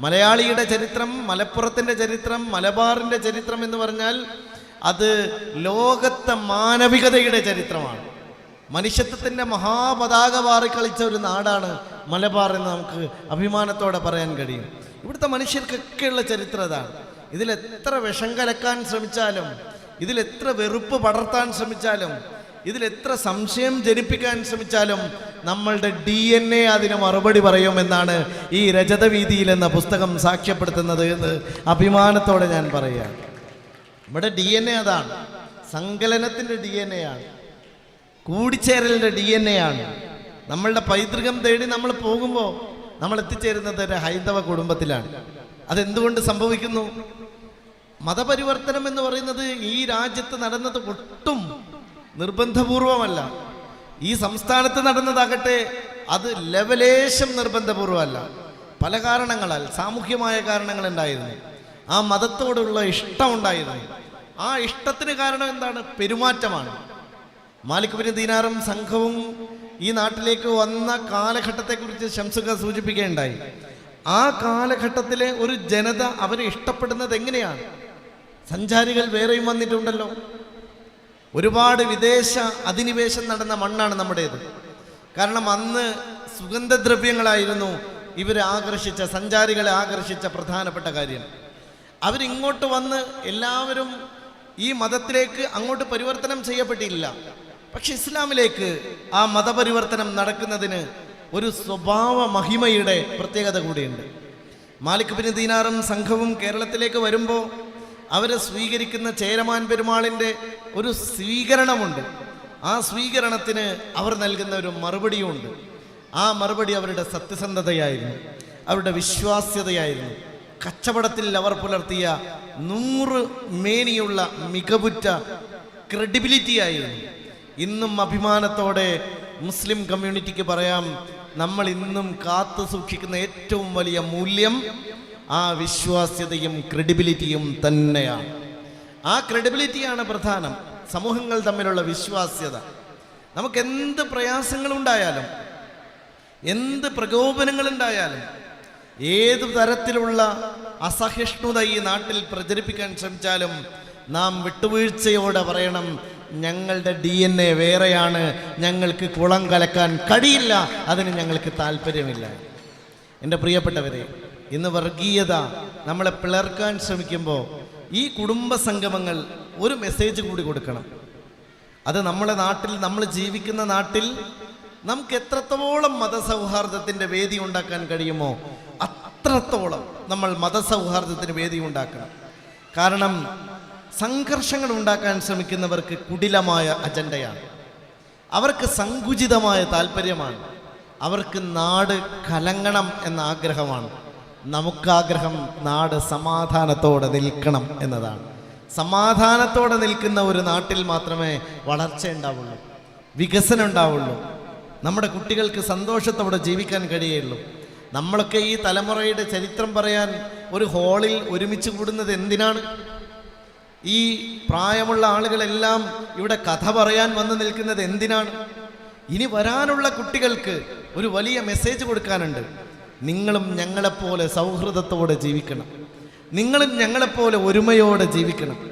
മലയാളിയുടെ ചരിത്രം മലപ്പുറത്തിന്റെ ചരിത്രം മലബാറിന്റെ ചരിത്രം എന്ന് പറഞ്ഞാൽ അത് ലോകത്തെ മാനവികതയുടെ ചരിത്രമാണ്. മനുഷ്യത്വത്തിന്റെ മഹാപതാക പാറിക്കളിച്ച ഒരു നാടാണ് മലബാർ എന്ന് നമുക്ക് അഭിമാനത്തോടെ പറയാൻ കഴിയും. ഇവിടുത്തെ മനുഷ്യർക്കൊക്കെയുള്ള ചരിത്രം അതാണ്. ഇതിലെത്ര വിഷം കലക്കാൻ ശ്രമിച്ചാലും ഇതിലെത്ര വെറുപ്പ് പടർത്താൻ ശ്രമിച്ചാലും ഇതിലെത്ര സംശയം ജനിപ്പിക്കാൻ ശ്രമിച്ചാലും നമ്മളുടെ ഡി എൻ എ അതിന് മറുപടി പറയുമെന്നാണ് ഈ രജതവീതിയിൽ എന്ന പുസ്തകം സാക്ഷ്യപ്പെടുത്തുന്നത് എന്ന് അഭിമാനത്തോടെ ഞാൻ പറയുകയാണ് നമ്മുടെ ഡി എൻ എ അതാണ്. സങ്കലനത്തിന്റെ ഡി എൻ എ ആണ്. കൂടിച്ചേരലിന്റെ ഡി എൻ എ ആണ്. നമ്മളുടെ പൈതൃകം തേടി നമ്മൾ പോകുമ്പോൾ നമ്മൾ എത്തിച്ചേരുന്നത് ഒരു ഹൈന്ദവ കുടുംബത്തിലാണ്. അതെന്തുകൊണ്ട് സംഭവിക്കുന്നു? മതപരിവർത്തനം എന്ന് പറയുന്നത് ഈ രാജ്യത്ത് നടന്നത് ഒട്ടും നിർബന്ധപൂർവമല്ല. ഈ സംസ്ഥാനത്ത് നടന്നതാകട്ടെ അത് ലവലേശം നിർബന്ധപൂർവമല്ല. പല കാരണങ്ങളാൽ സാമൂഹ്യമായ കാരണങ്ങൾ ഉണ്ടായിരുന്നു ആ മതത്തോടുള്ള ഇഷ്ടം ഉണ്ടായിരുന്നു ആ ഇഷ്ടത്തിന് കാരണം എന്താണ്? പെരുമാറ്റമാണ്. മാലിക് ബിൻ ദീനാറും സംഘവും ഈ നാട്ടിലേക്ക് വന്ന കാലഘട്ടത്തെക്കുറിച്ച് ശംസുക സൂചിപ്പിക്കുകയുണ്ടായി. ആ കാലഘട്ടത്തിലെ ഒരു ജനത അവരെ ഇഷ്ടപ്പെടുന്നത് എങ്ങനെയാണ്? സഞ്ചാരികൾ വേറെയും വന്നിട്ടുണ്ടല്ലോ. ഒരുപാട് വിദേശ അധിനിവേശം നടന്ന മണ്ണാണ് നമ്മുടേത്. കാരണം അന്ന് സുഗന്ധദ്രവ്യങ്ങളായിരുന്നു ഇവരെ ആകർഷിച്ച സഞ്ചാരികളെ ആകർഷിച്ച പ്രധാനപ്പെട്ട കാര്യം. അവരിങ്ങോട്ട് വന്ന് എല്ലാവരും ഈ മതത്തിലേക്ക് അങ്ങോട്ട് പരിവർത്തനം ചെയ്യപ്പെട്ടില്ല. പക്ഷെ ഇസ്ലാമിലേക്ക് ആ മതപരിവർത്തനം നടക്കുന്നതിന് ഒരു സ്വഭാവ മഹിമയുടെ പ്രത്യേകത കൂടിയുണ്ട്. മാലിക് ബിൻ ദീനാറും സംഘവും കേരളത്തിലേക്ക് വരുമ്പോൾ അവരെ സ്വീകരിക്കുന്ന ചേരമാൻ പെരുമാളിന്റെ ഒരു സ്വീകരണമുണ്ട്. ആ സ്വീകരണത്തിന് അവർ നൽകുന്ന ഒരു മറുപടിയുമുണ്ട് ആ മറുപടി അവരുടെ സത്യസന്ധതയായിരുന്നു. അവരുടെ വിശ്വാസ്യതയായിരുന്നു. കച്ചവടത്തിൽ അവർ പുലർത്തിയ നൂറ് മേനിയുള്ള മികവുറ്റ ക്രെഡിബിലിറ്റി ആയിരുന്നു ഇന്നും അഭിമാനത്തോടെ മുസ്ലിം കമ്മ്യൂണിറ്റിക്ക് പറയാം നമ്മൾ ഇന്നും കാത്തു സൂക്ഷിക്കുന്ന ഏറ്റവും വലിയ മൂല്യം ആ വിശ്വാസ്യതയും ക്രെഡിബിലിറ്റിയും തന്നെയാണ്. ആ ക്രെഡിബിലിറ്റിയാണ് പ്രധാനം. സമൂഹങ്ങൾ തമ്മിലുള്ള വിശ്വാസ്യത. നമുക്ക് എന്ത് പ്രയാസങ്ങളുണ്ടായാലും എന്ത് പ്രകോപനങ്ങളുണ്ടായാലും ഏത് തരത്തിലുള്ള അസഹിഷ്ണുത ഈ നാട്ടിൽ പ്രചരിപ്പിക്കാൻ ശ്രമിച്ചാലും നാം വിട്ടുവീഴ്ചയോടെ പറയണം ഞങ്ങളുടെ ഡി എൻ എ വേറെയാണ്. ഞങ്ങൾക്ക് കുളം കലക്കാൻ കഴിയില്ല. അതിന് ഞങ്ങൾക്ക് താല്പര്യമില്ല. എന്റെ പ്രിയപ്പെട്ടവരെ ഇന്ന് വർഗീയത നമ്മളെ പിളർക്കാൻ ശ്രമിക്കുമ്പോൾ ഈ കുടുംബ സംഗമങ്ങൾ ഒരു മെസ്സേജ് കൂടി കൊടുക്കണം. അത് നമ്മുടെ നാട്ടിൽ നമ്മൾ ജീവിക്കുന്ന നാട്ടിൽ നമുക്ക് എത്രത്തോളം മതസൗഹാർദ്ദത്തിന്റെ വേദി ഉണ്ടാക്കാൻ കഴിയുമോ അത്രത്തോളം നമ്മൾ മതസൗഹാർദ്ദത്തിന് വേദി ഉണ്ടാക്കണം. കാരണം സംഘർഷങ്ങൾ ഉണ്ടാക്കാൻ ശ്രമിക്കുന്നവർക്ക് കുടിലമായ അജണ്ടയാണ്. അവർക്ക് സങ്കുചിതമായ താല്പര്യമാണ്. അവർക്ക് നാട് കലങ്ങണം എന്ന ആഗ്രഹമാണ്. നമുക്കാഗ്രഹം നാട് സമാധാനത്തോടെ നിൽക്കണം എന്നതാണ്. സമാധാനത്തോടെ നിൽക്കുന്ന ഒരു നാട്ടിൽ മാത്രമേ വളർച്ച ഉണ്ടാവുള്ളൂ വികസനം ഉണ്ടാവുള്ളൂ. നമ്മുടെ കുട്ടികൾക്ക് സന്തോഷത്തോടെ ജീവിക്കാൻ കഴിയുള്ളൂ. നമ്മളൊക്കെ ഈ തലമുറയുടെ ചരിത്രം പറയാൻ ഒരു ഹോളിൽ ഒരുമിച്ച് കൂടുന്നത് എന്തിനാണ്? ഈ പ്രായമുള്ള ആളുകളെല്ലാം ഇവിടെ കഥ പറയാൻ വന്ന് നിൽക്കുന്നത് എന്തിനാണ്? ഇനി വരാനുള്ള കുട്ടികൾക്ക് ഒരു വലിയ മെസ്സേജ് കൊടുക്കാനുണ്ട്. നിങ്ങളും ഞങ്ങളെപ്പോലെ സൗഹൃദത്തോടെ ജീവിക്കണം. നിങ്ങളും ഞങ്ങളെപ്പോലെ ഒരുമയോടെ ജീവിക്കണം.